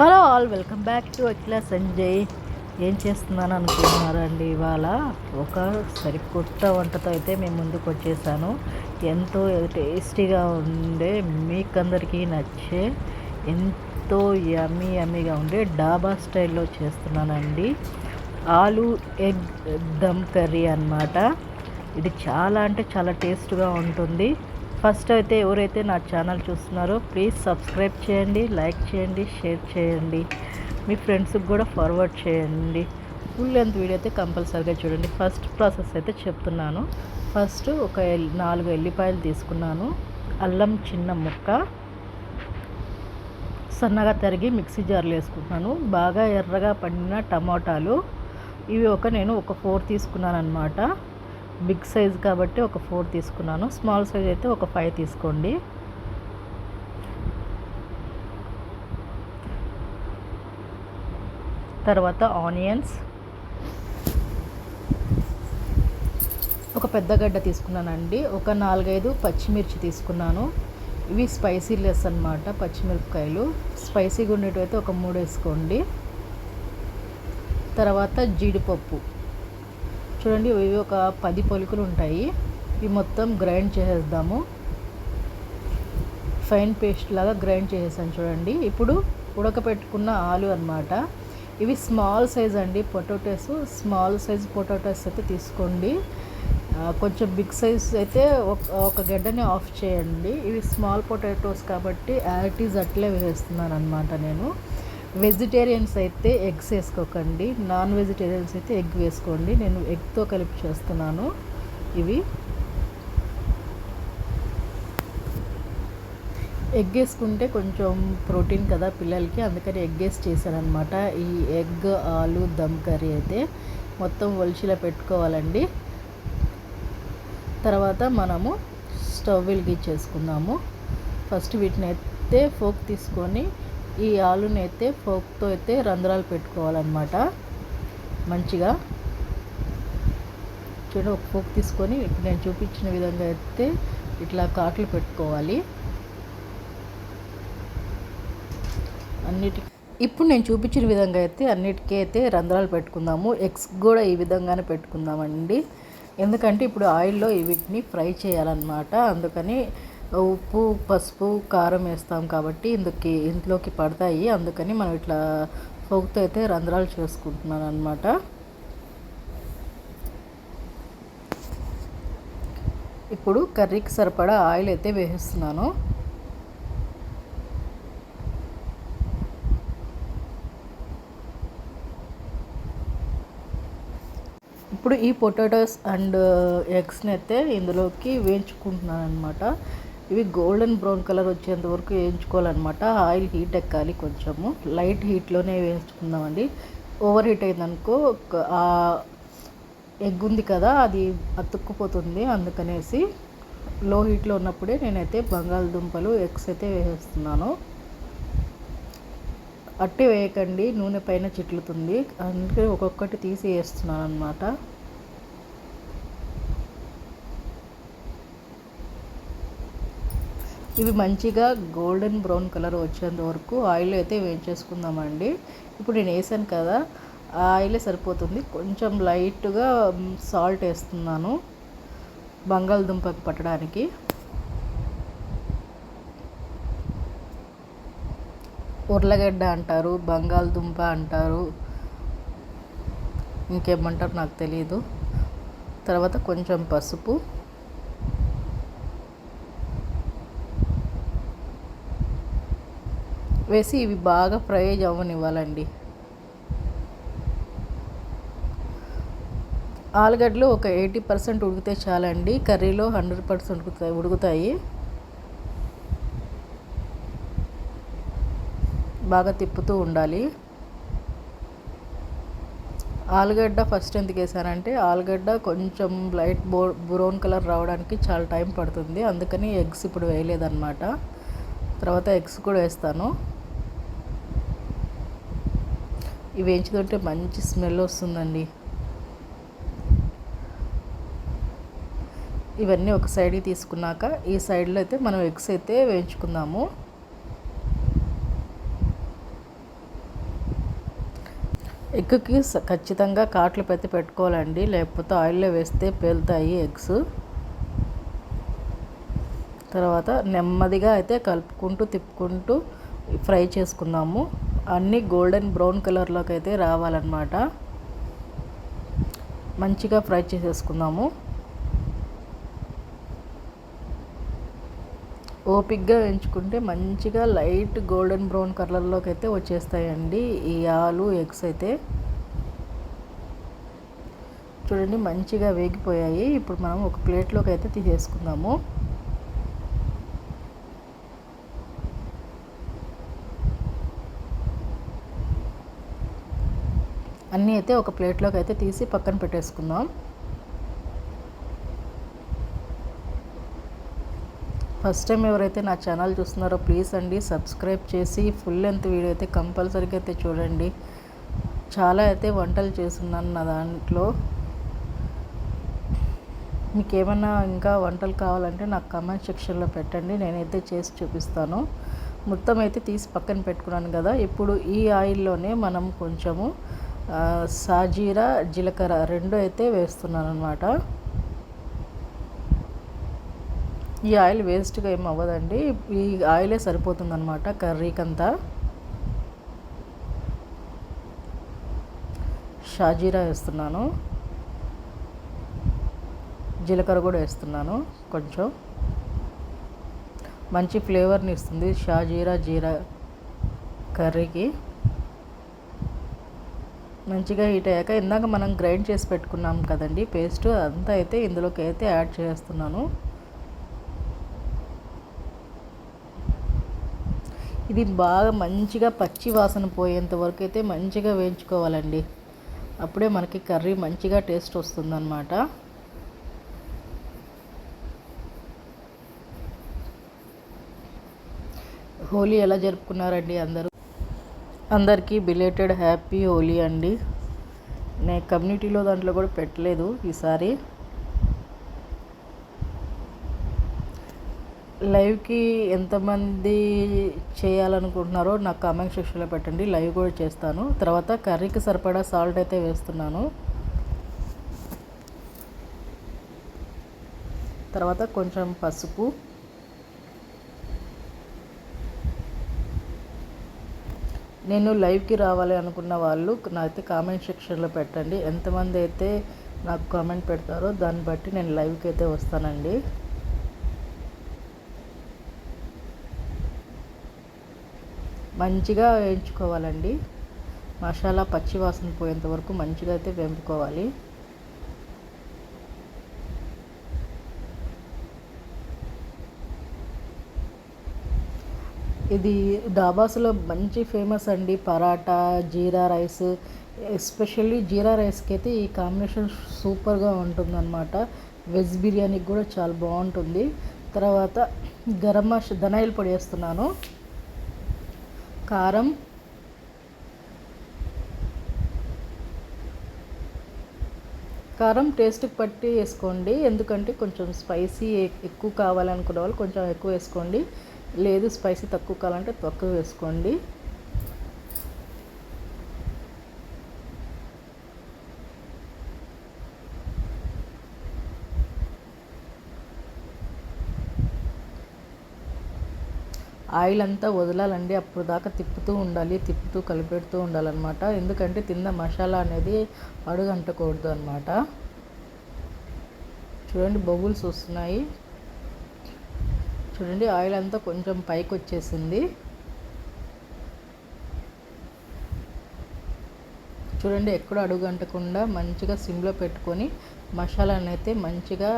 Hello all welcome back to Akhila Sanjay. ఏం చేస్తున్నాను అనుకుంటున్నారండి ఇవాళ? ఒక సరి కొత్త వంటతో అయితే మేము ముందుకు వచ్చేసాను. ఎంతో టేస్టీగా ఉండే మీకందరికీ నచ్చే ఎంతో యమ్మీ యమ్మీగా ఉండే డాబా స్టైల్లో చేస్తున్నానండి. ఆలు ఎగ్ దమ్ కర్రీ అన్నమాట. ఇది చాలా అంటే చాలా టేస్ట్గా ఉంటుంది. ఫస్ట్ అయితే ఎవరైతే నా ఛానల్ చూస్తున్నారో ప్లీజ్ సబ్స్క్రైబ్ చేయండి లైక్ చేయండి షేర్ చేయండి. మీ ఫ్రెండ్స్కి కూడా ఫార్వర్డ్ చేయండి. ఫుల్ లెంత్ వీడియో అయితే కంపల్సరీగా చూడండి. ఫస్ట్ ప్రాసెస్ అయితే చెప్తున్నాను. ఫస్ట్ ఒక ఎల్- నాలుగు ఎల్లిపాయలు తీసుకున్నాను. అల్లం చిన్న ముక్క. సన్నగా తరిగి మిక్సీ జార్లో వేసుకుంటున్నాను. బాగా ఎర్రగా పండిన టమాటాలు. ఇవి ఒక నేను ఒక ఫోర్ తీసుకున్నాను అనమాట బిగ్ సైజ్ కాబట్టి ఒక ఫోర్ తీసుకున్నాను. స్మాల్ సైజ్ అయితే ఒక ఫైవ్ తీసుకోండి. తర్వాత ఆనియన్స్. ఒక పెద్ద గడ్డ తీసుకున్నానండి. ఒక నాలుగైదు పచ్చిమిర్చి తీసుకున్నాను. ఇవి స్పైసీ లెస్ అనమాట పచ్చిమిరపకాయలు. స్పైసీగా ఉండేటైతే ఒక మూడు వేసుకోండి. తర్వాత జీడిపప్పు. చూడండి ఇవి ఒక పది పొలుకులు ఉంటాయి. ఇవి మొత్తం గ్రైండ్ చేసేద్దాము. ఫైన్ పేస్ట్ లాగా గ్రైండ్ చేసేసాను చూడండి. ఇప్పుడు ఉడకపెట్టుకున్న ఆలు అన్నమాట. ఇవి స్మాల్ సైజ్ అండి పొటాటోస్. స్మాల్ సైజ్ పొటాటోస్ అయితే తీసుకోండి. కొంచెం బిగ్ సైజ్ అయితే ఒక ఒక గడ్డని ఆఫ్ చేయండి. ఇవి స్మాల్ పొటాటోస్ కాబట్టి యాటిస్ అట్లే వేస్తున్నాను అనమాట నేను. వెజిటేరియన్స్ అయితే ఎగ్స్ వేసుకోకండి. నాన్ వెజిటేరియన్స్ అయితే ఎగ్ వేసుకోండి. నేను ఎగ్తో కలిపి చేస్తున్నాను. ఇవి ఎగ్ వేసుకుంటే కొంచెం ప్రోటీన్ కదా పిల్లలకి. అందుకని ఎగ్ వేసి చేశానమాట ఈ ఎగ్ ఆలు దమ్ కర్రీ అయితే మొత్తం ఒలిచిలా పెట్టుకోవాలండి. తర్వాత మనము స్టవ్ వెలిగించేసుకుందాము. ఫస్ట్ వీటిని అయితే ఫోక్ తీసుకొని ఈ ఆలుని అయితే ఫోక్తో అయితే రంధ్రాలు పెట్టుకోవాలన్నమాట. మంచిగా. చూడండి ఒక ఫోక్ తీసుకొని ఇప్పుడు నేను చూపించిన విధంగా అయితే ఇట్లా కాట్లు పెట్టుకోవాలి. అన్నిటి ఇప్పుడు నేను చూపించిన విధంగా అయితే అన్నిటికీ అయితే రంధ్రాలు పెట్టుకుందాము. ఎగ్స్ కూడా ఈ విధంగానే పెట్టుకుందామండి. ఎందుకంటే ఇప్పుడు ఆయిల్లో వీటిని ఫ్రై చేయాలన్నమాట. అందుకని ఉప్పు పసుపు కారం వేస్తాం కాబట్టి ఇందుకి ఇంట్లోకి పడతాయి. అందుకని మనం ఇట్లా ఫోక్తో అయితే రంధ్రాలు చేసుకుంటున్నాను అనమాట ఇప్పుడు కర్రీకి సరిపడా ఆయిల్ అయితే వేసేస్తున్నాను. ఇప్పుడు ఈ పొటాటోస్ అండ్ ఎగ్స్ని అయితే ఇందులోకి వేయించుకుంటున్నాను అనమాట ఇవి గోల్డెన్ బ్రౌన్ కలర్ వచ్చేంత వరకు వేయించుకోవాలన్నమాట. ఆయిల్ హీట్ ఎక్కాలి కొంచెము. లైట్ హీట్లోనే వేయించుకుందామండి. ఓవర్ హీట్ అయిందనుకో ఆ ఎగ్ ఉంది కదా అది అతుక్కుపోతుంది అందుకనేసి లో హీట్లో ఉన్నప్పుడే నేనైతే బంగాళదుంపలు ఎగ్స్ అయితే వేసేస్తున్నాను. అట్టి వేయకండి నూనె పైన చిట్లుతుంది. అందుకే ఒక్కొక్కటి తీసి వేస్తున్నాను అనమాట ఇవి మంచిగా గోల్డెన్ బ్రౌన్ కలర్ వచ్చేంత వరకు ఆయిల్ అయితే వేయించేసుకుందామండి ఇప్పుడు నేను వేసాను కదా ఆ ఆయిలే సరిపోతుంది. కొంచెం లైట్గా సాల్ట్ వేస్తున్నాను బంగాళదుంపకి పట్టడానికి. ఉర్లగడ్డ అంటారు బంగాళదుంప అంటారు ఇంకేమంటారు నాకు తెలియదు తర్వాత కొంచెం పసుపు. వేసి ఇవి బాగా ఫ్రై అవ్వనివ్వాలండి. ఆలుగడ్డలు ఒక ఎయిటీ పర్సెంట్ ఉడికితే చాలండి. కర్రీలో హండ్రెడ్ పర్సెంట్ ఉడుకుతాయి ఉడుకుతాయి. బాగా తిప్పుతూ ఉండాలి. ఆలుగడ్డ ఫస్ట్ ఎందుకు వేసానంటే ఆలుగడ్డ కొంచెం లైట్ బో బ్రౌన్ కలర్ రావడానికి చాలా టైం పడుతుంది. అందుకని ఎగ్స్ ఇప్పుడు వేయలేదన్నమాట. తర్వాత ఎగ్స్ కూడా వేస్తాను. ఇవి వేయించుతుంటే మంచి స్మెల్ వస్తుందండి. ఇవన్నీ ఒక సైడ్కి తీసుకున్నాక ఈ సైడ్లో అయితే మనం ఎగ్స్ అయితే వేయించుకుందాము. ఎగ్కి ఖచ్చితంగా కాట్లు పెట్టి పెట్టుకోవాలండి లేకపోతే ఆయిల్లో వేస్తే పేలుతాయి ఎగ్స్. తర్వాత నెమ్మదిగా అయితే కలుపుకుంటూ తిప్పుకుంటూ ఫ్రై చేసుకుందాము. అన్నీ గోల్డెన్ బ్రౌన్ కలర్లోకి అయితే రావాలన్నమాట. మంచిగా ఫ్రై చేసేసుకుందాము. ఓపిక్గా ఎంచుకుంటే మంచిగా లైట్ గోల్డెన్ బ్రౌన్ కలర్లోకి అయితే వచ్చేస్తాయండి. ఈ ఆలు ఎగ్స్ అయితే. చూడండి మంచిగా వేగిపోయాయి. ఇప్పుడు మనం ఒక ప్లేట్లోకి అయితే తీసేసుకుందాము. అన్నీ అయితే ఒక ప్లేట్లోకి అయితే తీసి పక్కన పెట్టేసుకుందాం. ఫస్ట్ టైం ఎవరైతే నా ఛానల్ చూస్తున్నారో ప్లీజ్ అండి సబ్స్క్రైబ్ చేసి ఫుల్ లెంత్ వీడియో అయితే కంపల్సరీగా అయితే చూడండి. చాలా అయితే వంటలు చేస్తున్నాను నా దాంట్లో. మీకు ఏమైనా ఇంకా వంటలు కావాలంటే నాకు కమెంట్ సెక్షన్లో పెట్టండి నేనైతే చేసి చూపిస్తాను. మొత్తం అయితే తీసి పక్కన పెట్టుకున్నాను కదా ఇప్పుడు ఈ ఆయిల్లోనే మనం కొంచెము సాజీరా జీలకర్ర రెండు అయితే వేస్తున్నాను అనమాట ఈ ఆయిల్ వేస్ట్గా ఏం అవ్వదండి. ఈ ఆయిలే సరిపోతుందన్నమాట కర్రీకంతా. షాజీరా వేస్తున్నాను. జీలకర్ర కూడా వేస్తున్నాను కొంచెం. మంచి ఫ్లేవర్ని ఇస్తుంది షాజీరా జీరా కర్రీకి. మంచిగా హీట్ అయ్యాక ఇందాక మనం గ్రైండ్ చేసి పెట్టుకున్నాం కదండి పేస్ట్ అంతా అయితే ఇందులోకి అయితే యాడ్ చేస్తున్నాను. ఇది బాగా మంచిగా పచ్చి వాసన పోయేంత వరకు అయితే మంచిగా వేయించుకోవాలండి. అప్పుడే మనకి కర్రీ మంచిగా టేస్ట్ వస్తుందన్నమాట. హోలీ ఎలా జరుపుకున్నారండి అందరూ? అందరికీ బిలేటెడ్ హ్యాపీ హోలీ అండి. నేను కమ్యూనిటీలో దాంట్లో కూడా పెట్టలేదు ఈసారి. లైవ్కి ఎంతమంది చేయాలనుకుంటున్నారో నాకు కామెంట్ సెక్షన్లో పెట్టండి. లైవ్ కూడా చేస్తాను. తర్వాత కర్రీకి సరిపడా సాల్ట్ అయితే వేస్తున్నాను. తర్వాత కొంచెం పసుపు. నేను లైవ్కి రావాలి అనుకున్న వాళ్ళు నాకైతే కామెంట్ సెక్షన్లో పెట్టండి. ఎంతమంది అయితే నాకు కామెంట్ పెడతారో దాన్ని బట్టి నేను లైవ్కి అయితే వస్తానండి. మంచిగా వేయించుకోవాలండి. మసాలా పచ్చి వాసన పోయేంత వరకు మంచిగా అయితే వేపుకోవాలి. ఇది డాబాస్లో మంచి ఫేమస్ అండి. పరాటా జీరా రైస్ ఎస్పెషల్లీ జీరా రైస్కి అయితే ఈ కాంబినేషన్ సూపర్గా ఉంటుందన్నమాట. వెజ్ బిర్యానీకి కూడా చాలా బాగుంటుంది. తర్వాత గరం మసా ధనాయిల్ పొడి వేస్తున్నాను. కారం. కారం టేస్ట్కి పట్టి వేసుకోండి. ఎందుకంటే కొంచెం స్పైసీ ఎక్కువ కావాలనుకునే వాళ్ళు కొంచెం ఎక్కువ వేసుకోండి. లేదు స్పైసీ తక్కువ కావాలంటే తక్కువ వేసుకోండి. ఆయిల్ అంతా వదలాలండి అప్పుడు దాకా తిప్పుతూ ఉండాలి తిప్పుతూ కలిపెడుతూ ఉండాలన్నమాట. ఎందుకంటే తిన్న మసాలా అనేది అడుగంటకూడదు అనమాట చూడండి బబుల్స్ వస్తున్నాయి. చూడండి ఆయిల్ అంతా కొంచెం పైకి వచ్చేసింది చూడండి ఎక్కడ అడుగంటకుండా మంచిగా సిమ్లో పెట్టుకొని మసాలాని అయితే మంచిగా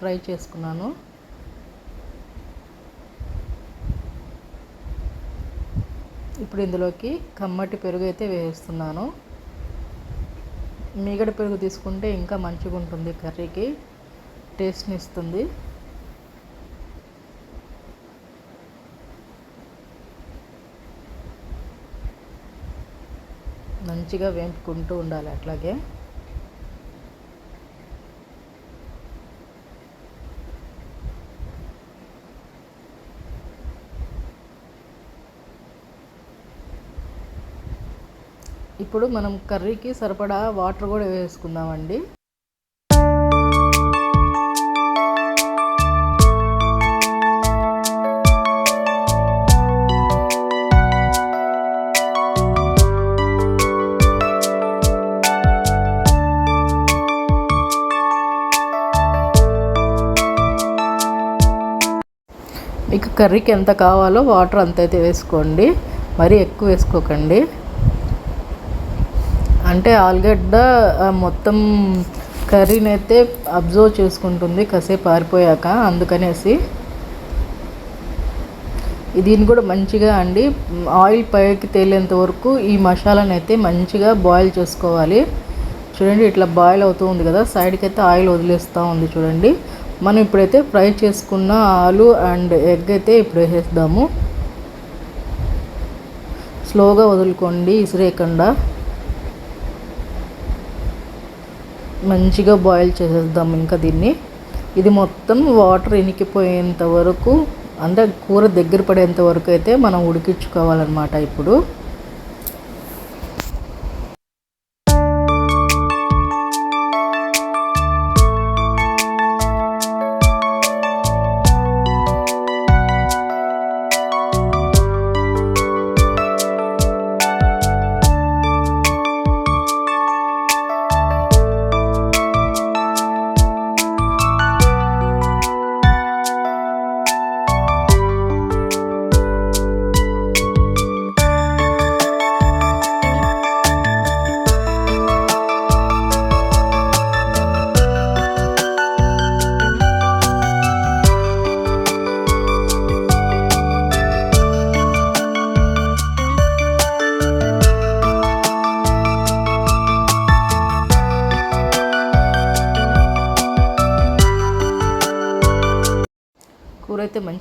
ఫ్రై చేసుకున్నాను. ఇప్పుడు ఇందులోకి కమ్మటి పెరుగు అయితే వేస్తున్నాను. మీగడ పెరుగు తీసుకుంటే ఇంకా మంచిగా ఉంటుంది కర్రీకి. టేస్ట్ని ఇస్తుంది. మంచిగా వేపుకుంటూ ఉండాలి అట్లాగే. ఇప్పుడు మనం కర్రీకి సరిపడా వాటర్ కూడా వేసుకుందామండి. ఇక కర్రీకి ఎంత కావాలో వాటర్ అంత అయితే వేసుకోండి. మరీ ఎక్కువ వేసుకోకండి. అంటే ఆలుగడ్డ మొత్తం కర్రీని అయితే అబ్జర్వ్ చేసుకుంటుంది కాసేపు ఆరిపోయాక అందుకనేసి. దీన్ని కూడా మంచిగా అండి. ఆయిల్ పైకి తేలేంత వరకు ఈ మసాలాని అయితే మంచిగా బాయిల్ చేసుకోవాలి. చూడండి ఇట్లా బాయిల్ అవుతూ ఉంది కదా సైడ్కి అయితే ఆయిల్ వదిలేస్తూ ఉంది చూడండి. మనం ఇప్పుడైతే ఫ్రై చేసుకున్న ఆలు అండ్ ఎగ్ అయితే ఇప్పుడు వేసేద్దాము. స్లోగా వదులుకోండి ఇసిరేయకుండా. మంచిగా బాయిల్ చేసేద్దాం ఇంకా దీన్ని. ఇది మొత్తం వాటర్ ఇనికిపోయేంత వరకు అంటే కూర దగ్గర పడేంత వరకు అయితే మనం ఉడికించుకోవాలన్నమాట ఇప్పుడు.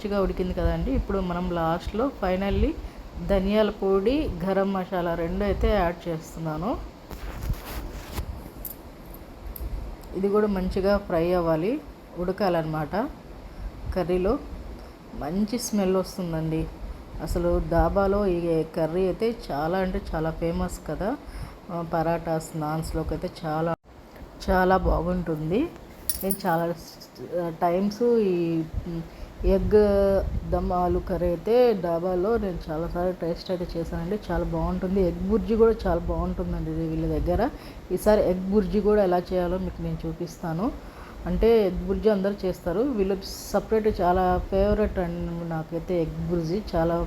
మంచిగా ఉడికింది కదండి. ఇప్పుడు మనం లాస్ట్లో ఫైనల్లీ ధనియాల పొడి గరం మసాలా రెండు అయితే యాడ్ చేస్తున్నాను. ఇది కూడా మంచిగా ఫ్రై అవ్వాలి. ఉడకాలన్నమాట. కర్రీలో మంచి స్మెల్ వస్తుందండి. అసలు దాబాలో ఈ కర్రీ అయితే చాలా అంటే చాలా ఫేమస్ కదా. పరాటాస్ నాన్స్లోకి అయితే చాలా చాలా బాగుంటుంది. నేను చాలా టైమ్స్ ఈ ఎగ్ దమ్ ఆలు కర్రీ అయితే డాబాలో నేను చాలాసార్లు టేస్ట్ అయితే చేశానండి. చాలా బాగుంటుంది. ఎగ్ బుర్జీ కూడా చాలా బాగుంటుందండి వీళ్ళ దగ్గర. ఈసారి ఎగ్ బుర్జీ కూడా ఎలా చేయాలో మీకు నేను చూపిస్తాను. అంటే ఎగ్ బుర్జీ అందరూ చేస్తారు. వీళ్ళు సపరేట్ చాలా ఫేవరెట్ అండి నాకైతే ఎగ్ బుర్జీ చాలా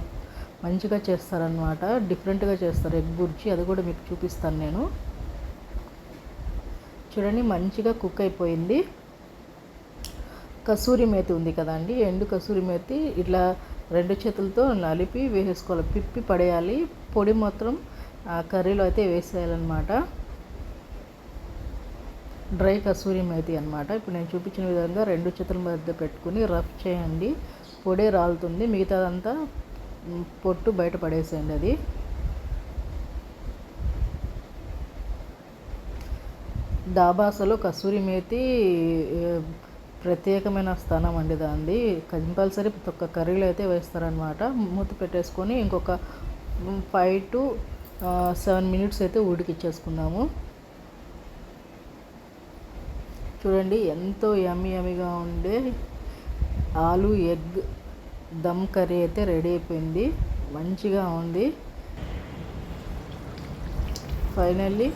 మంచిగా చేస్తారనమాట డిఫరెంట్గా చేస్తారు ఎగ్ బుర్జీ. అది కూడా మీకు చూపిస్తాను నేను. చూడండి మంచిగా కుక్ అయిపోయింది. కసూరి మేతి ఉంది కదండి ఎండు కసూరి మేతి ఇట్లా రెండు చేతులతో నలిపి వేసేసుకోవాలి. పిప్పి పడేయాలి. పొడి మాత్రం కర్రీలో అయితే వేసేయాలన్నమాట. డ్రై కసూరి మేతి అనమాట ఇప్పుడు నేను చూపించిన విధంగా రెండు చేతుల మధ్య పెట్టుకుని రఫ్ చేయండి. పొడి రాలుతుంది. మిగతాదంతా పొట్టు బయట పడేసేయండి అది. దాబాసలో కసూరి మేతి ప్రత్యేకమైన స్థానం అండి. దాన్ని కంపల్సరీ ప్రతి ఒక్క కర్రీలో అయితే వేస్తారనమాట మూత పెట్టేసుకొని ఇంకొక ఫైవ్ టు సెవెన్ మినిట్స్ అయితే ఉడికిచ్చేసుకుందాము. చూడండి ఎంతో యమ్మీ యమ్మీగా ఉండే ఆలు ఎగ్ దమ్ కర్రీ అయితే రెడీ అయిపోయింది. మంచిగా ఉంది. ఫైనల్లీ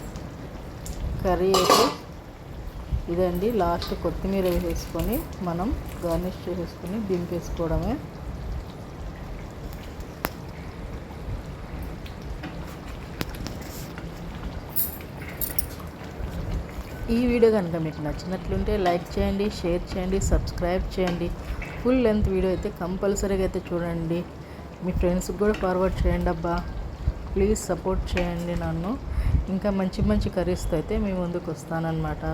కర్రీ అయితే ఇదండి లాస్ట్ కొత్తిమీర వేసేసుకొని మనం గార్నిష్ చేసేసుకొని దింపేసుకోవడమే ఈ వీడియో కనుక మీకు నచ్చినట్లుంటే లైక్ చేయండి షేర్ చేయండి సబ్స్క్రైబ్ చేయండి. ఫుల్ లెంత్ వీడియో అయితే కంపల్సరీగా అయితే చూడండి. మీ ఫ్రెండ్స్కి కూడా ఫార్వర్డ్ చేయండి అబ్బా. ప్లీజ్ సపోర్ట్ చేయండి నన్ను. ఇంకా మంచి మంచి కర్రీస్తో అయితే మీ ముందుకు వస్తానన్నమాట.